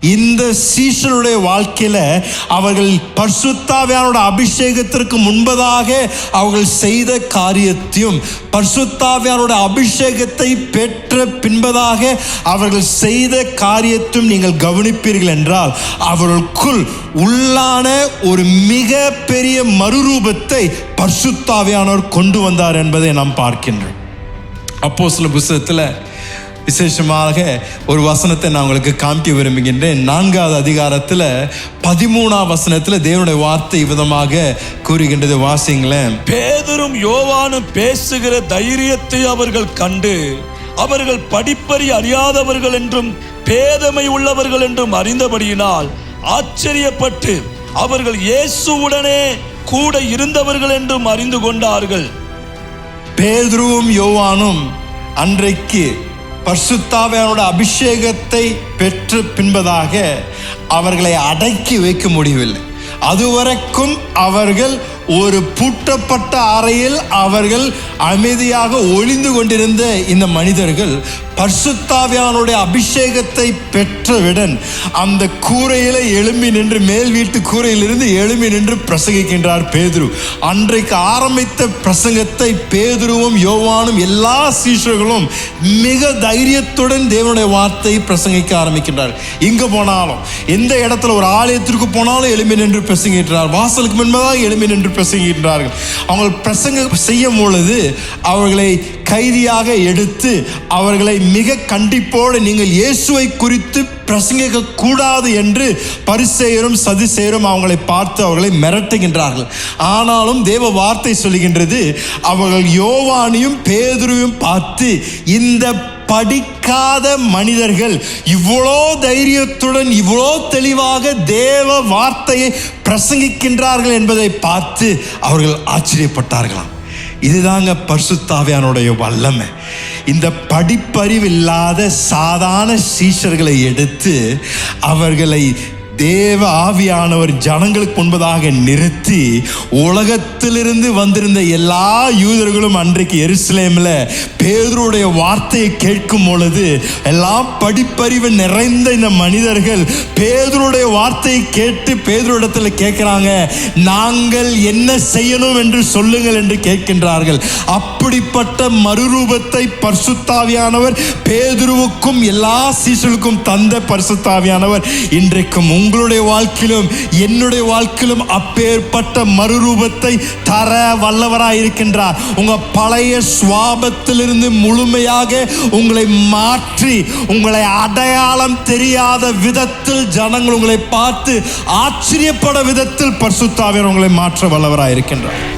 இந்த சீஷனுடைய வாழ்க்கையில் அவர்கள் பர்சுத்தாவியானோட அபிஷேகத்திற்கு முன்பதாக அவர்கள் செய்த காரியத்தையும் பர்சுத்தாவியானோட அபிஷேகத்தை பெற்ற பின்பதாக அவர்கள் செய்த காரியத்தையும் நீங்கள் கவனிப்பீர்கள் என்றால் அவர்களுக்குள் உள்ளான ஒரு மிக பெரிய மறுரூபத்தை பர்சுத்தாவியானவர் கொண்டு வந்தார் என்பதை நாம் பார்க்கின்றோம். அப்போ சில புஸ்தகத்தில் விசேஷமாக ஒரு வசனத்தை நான் உங்களுக்கு காமிக்க விரும்புகின்றேன். நான்காவது அதிகாரத்தில் பதிமூணாம் வசனத்தில் தேவனுடைய வார்த்தை விதமாக கூறுகின்றது. வாசிங்களேன் பேதரும் யோவானும் பேசுகிற தைரியத்தை அவர்கள் கண்டு அவர்கள் படிப்பறி அறியாதவர்கள் என்றும் பேதமை உள்ளவர்கள் என்றும் அறிந்தபடியினால் ஆச்சரியப்பட்டு அவர்கள் இயேசுவுடனே கூட இருந்தவர்கள் என்றும் அறிந்து கொண்டார்கள். பேதுருவும் யோவானும் அன்றைக்கு பர்சுத்தாவியானோட அபிஷேகத்தை பெற்று பின்பதாக அவர்களை அடக்கி வைக்க முடியவில்லை. அதுவரைக்கும் அவர்கள் ஒரு பூட்டப்பட்ட அறையில் அவர்கள் அமைதியாக ஒளிந்து கொண்டிருந்த இந்த மனிதர்கள் பர்சுத்தாவியானுடைய அபிஷேகத்தை பெற்றவுடன் அந்த கூரையில எழும்பி நின்று மேல் வீட்டு கூரையிலிருந்து எழும்பி நின்று பிரசங்கிக்கின்றார் பேதுரு. அன்றைக்கு ஆரம்பித்த பிரசங்கத்தை பேதுருவும் யோவானும் எல்லா சீஷர்களும் மிக தைரியத்துடன் தேவனுடைய வார்த்தையை பிரசங்கிக்க ஆரம்பிக்கின்றார். இங்கே போனாலும் எந்த இடத்துல ஒரு ஆலயத்திற்கு போனாலும் எழும்பி நின்று பிரசங்கிக்கின்றார் வாசலுக்கு முன்பதாக எழும்பி நின்று பிரசங்கின்றார்கள் அவர்கள் பிரசங்க செய்யும் பொழுது அவர்களை கைதியாக எடுத்து அவர்களை மிக கண்டிப்போடு நீங்கள் இயேசுவை குறித்து பிரசங்கிக்க கூடாது என்று பரிசெயரும் சதிசெயரும் அவங்களை பார்த்து அவர்களை மிரட்டுகின்றார்கள். ஆனாலும் தேவ வார்த்தை சொல்லுகின்றது அவர்கள் யோவானியும் பேதுருவையும் பார்த்து இந்த படிக்காத மனிதர்கள் இவ்வளோ தைரியத்துடன் இவ்வளோ தெளிவாக தேவ வார்த்தையை பிரசங்கிக்கின்றார்கள் என்பதை பார்த்து அவர்கள் ஆச்சரியப்பட்டார்களாம். இதுதாங்க பர்சுத்தாவியானுடைய வல்லமை. இந்த படிப்பறிவு இல்லாத சாதாரண சீஷர்களை எடுத்து அவர்களை தேவ ஆவியானவர் ஜனங்களுக்கு முன்பதாக நிறுத்தி உலகத்திலிருந்து வந்திருந்த எல்லா யூதர்களும் அன்றைக்கு எருசலேமில் பேதருடைய வார்த்தையை கேட்கும் பொழுது எல்லாம் படிப்பறிவு நிறைந்த இந்த மனிதர்கள் பேதருடைய வார்த்தையை கேட்டு பேதரிடத்தில் கேட்குறாங்க நாங்கள் என்ன செய்யணும் என்று சொல்லுங்கள் என்று கேட்கின்றார்கள். அப்படிப்பட்ட மறுரூபத்தை பரிசுத்தாவியானவர் பேதுருவுக்கும் எல்லா சீசலுக்கும் தந்த பரிசுத்தாவியானவர் இன்றைக்கும் உங்களுடைய வாழ்க்கையிலும் என்னுடைய வாழ்க்கையிலும் அப்பேற்பட்ட மறுரூபத்தை தர வல்லவராக இருக்கின்றார். உங்க பழைய சுவாபத்திலிருந்து முழுமையாக உங்களை மாற்றி உங்களை அடையாளம் தெரியாத விதத்தில் ஜனங்கள் உங்களை பார்த்து ஆச்சரியப்பட விதத்தில் பரிசுத்தாவியர் உங்களை மாற்ற வல்லவராக இருக்கின்றார்.